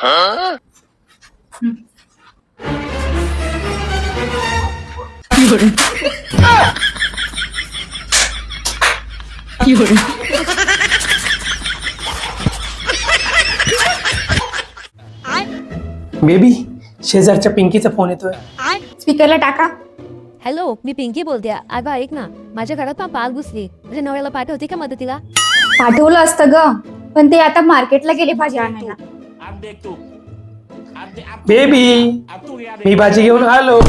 Baby शेजारच्या पिंकीचा phone येतोय. स्पीकरला टाका. हॅलो मी पिंकी बोलते. अगं ऐक ना. माझ्या घरात पण पाल घुसली. म्हणजे नवऱ्याला पाठवते का मदतीला? पाठवलं असतं ग. पण ते आता मार्केटला गेले भाजी आणायला. अब देख तू अब दे, अब बेबी अब तू याद मी भाजी घेऊन आलो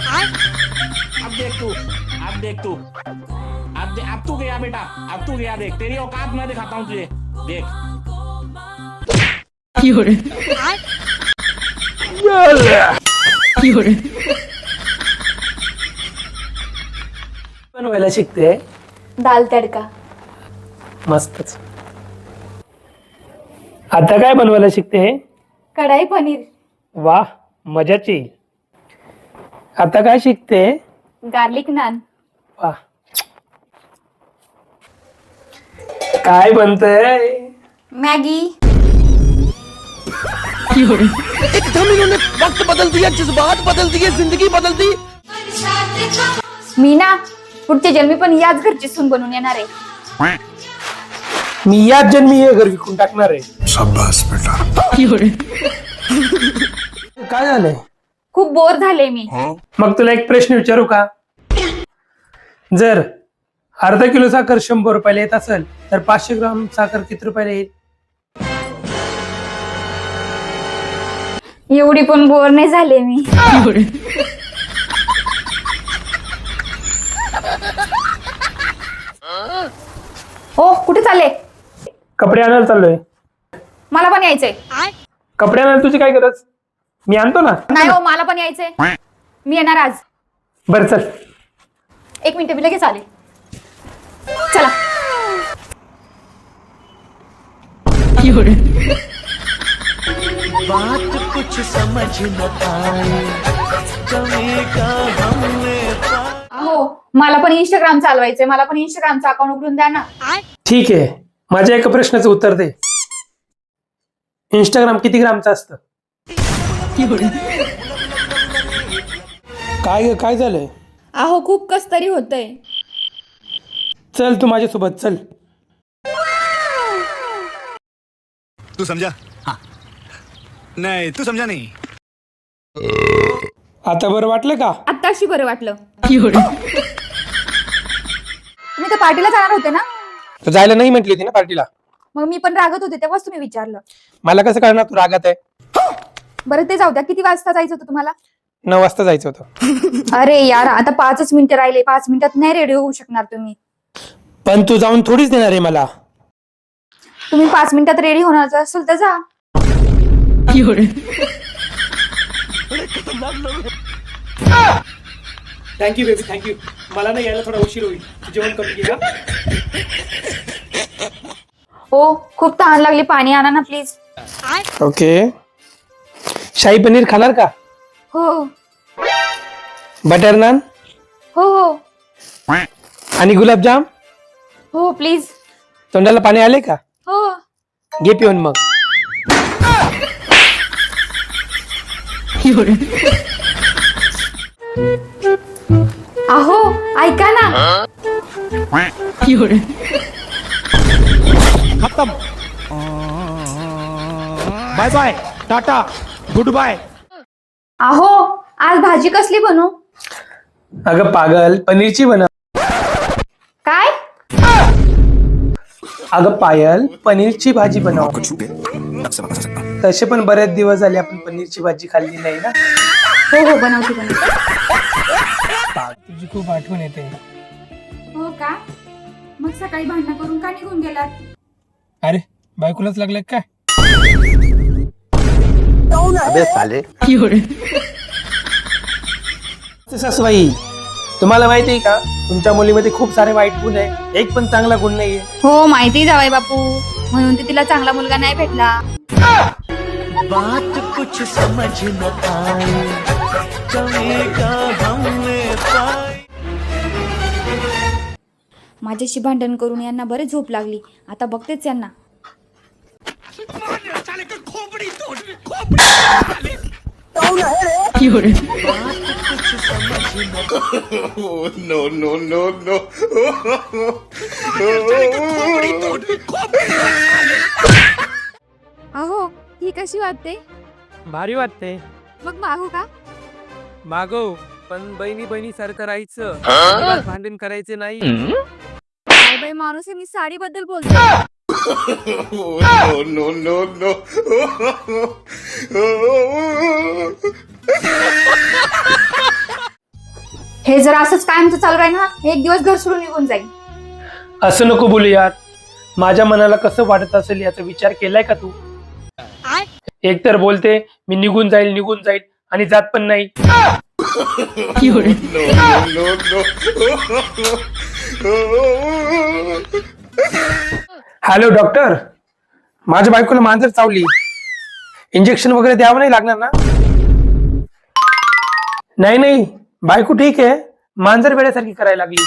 अब देख तू अब देख तू अब दे, अब तू गया बेटा अब तू गया देख तेरी औकात मैं दिखाता हूँ तुझे देख बनवायला शिकते. दाल तडका. मस्तच. आता काय बनवायला शिकते कढाई पनीर. वा मजाची आता काय शिकते? गार्लिक नान. वा काय बनतंय? मॅगी. मी ना पुढच्या जन्मी पण याच घरची सून बनून येणार आहे. मी याच जन्मी हे घर विकून टाकणार आहे. काय झालंय? खूप बोर झाले मी. मग तुला एक प्रश्न विचारू का? जर अर्धा किलो साखर शंभर रुपयाला येत असेल तर पाचशे ग्राम साखर किती रुपयाला येईल? एवढी पण बोर नाही झाले मी. ओ कुठे चालले? कपडे आणायला चाललोय. मला पण यायचंय. कपडे आणायला तुझी काय गरज? मी आणतो ना? नाही हो मला पण यायचंय. मी येणार आज. बरं चल. एक मिनिट मी लगेच आले. चला. अहो मला पण इंस्टाग्राम चालवायचंय. मला पण इंस्टाग्रामचं अकाउंट उघडून द्या ना. ठीक आहे. माझ्या एका प्रश्नाचं उत्तर दे. इंस्टाग्राम किती ग्रामचं असतं? काय ग, काय झालंय? अहो खूप कस तरी होतंय. चल तू माझ्यासोबत चल. तू समझा हाँ नहीं तू समझा नहीं. आता बरं वाटलं का? आत्ताशी बरं वाटलं. तुम्ही तर पार्टीला जाणार होते ना? तू जायला नाही म्हटली होती ना पार्टीला? मग मी पण रागत होते तेव्हाच तुम्ही विचारलं. मला कसं कळणार तू रागात आहे? बरं ते जाऊ द्या. किती वाजता जायचं होतं तुम्हाला? नऊ वाजता जायचं होतं. अरे यार आता पाचच मिनिटं राहिले. पाच मिनिटात नाही रेडी होऊ शकणार तुम्ही. पण तू जाऊन थोडीच देणार आहे मला. तुम्ही पाच मिनिटात रेडी होणार असेल तर जा. थँक्यू बेबी थँक्यू मला नाही यायला थोडा उशीर होईल. जेवण करून घे हो. खूप तहान लागली. पाणी आणा ना प्लीज ओके शाही पनीर खाणार का? हो. बटर नान? हो हो. आणि गुलाबजाम? हो प्लीज तोंडाला पाणी आले का? हो. घे पिऊन मग. अहो ऐका ना bye bye tata good bye अहो आज भाजी कसली बनवू अगं पागल पनीरची बनव काय? अगं पायल पनीरची भाजी बनव. तसे पण बरेच दिवस झाले आपण पनीरची भाजी खाल्ली नाही ना? हो हो बनवते बनवते. तुझी खूप आठवण येते. हो का? मग सकाळी भांडण करून का निघून गेलात? अरे बायकोलाच लागलं काय? सासूबाई तुम्हाला माहिती आहे का? तुमच्या मुलीमध्ये खूप सारे वाईट गुण आहे. एक पण चांगला गुण नाहीये. हो माहिती जावाय बापू. म्हणून ते तिला चांगला मुलगा नाही भेटला. बात कुछ समझ न आए कभी का हमने पाई माझ्याशी भांडण करून यांना बरेच झोप लागली. आता बघतेच यांना. नो नो नो नो अहो. ही कशी वाटते? भारी वाटते. मग मागू का? मागव पण बहिणी बहिणी सारखं राहायचं अजिबात भांडण करायचे नाही. काय बाई माणूस आहे, मी साडी बद्दल बोलते नो नो नो हे जर असंच कायमचं चालू राहील ना एक दिवस घर सोडून निघून जाईल. असं नको बोलूयात माझ्या मनाला कसं वाटत असेल याचा विचार केलाय का तू? एक तर बोलते मी निघून जाईल निघून जाईल आणि जात पण नाही. Hello doctor. माझ्या बायकोला मांजर चावली. इंजेक्शन वगैरे द्यावं नाही लागणार ना? नाही नाही. बायको ठीक आहे. मांजर वेळेसारखी करायला लागली.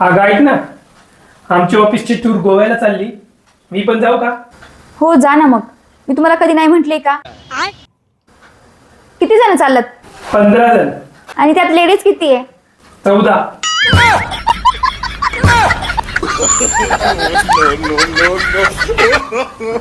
अगं ऐक ना. आमची ऑफिसची टूर गोव्याला चालली. मी पण जाऊ का? हो जा ना मग. मी तुम्हाला कधी नाही म्हंटले का? किती जण चालत पंधरा जण. आणि त्यात लेडीज किती आहे? चौदा. No no no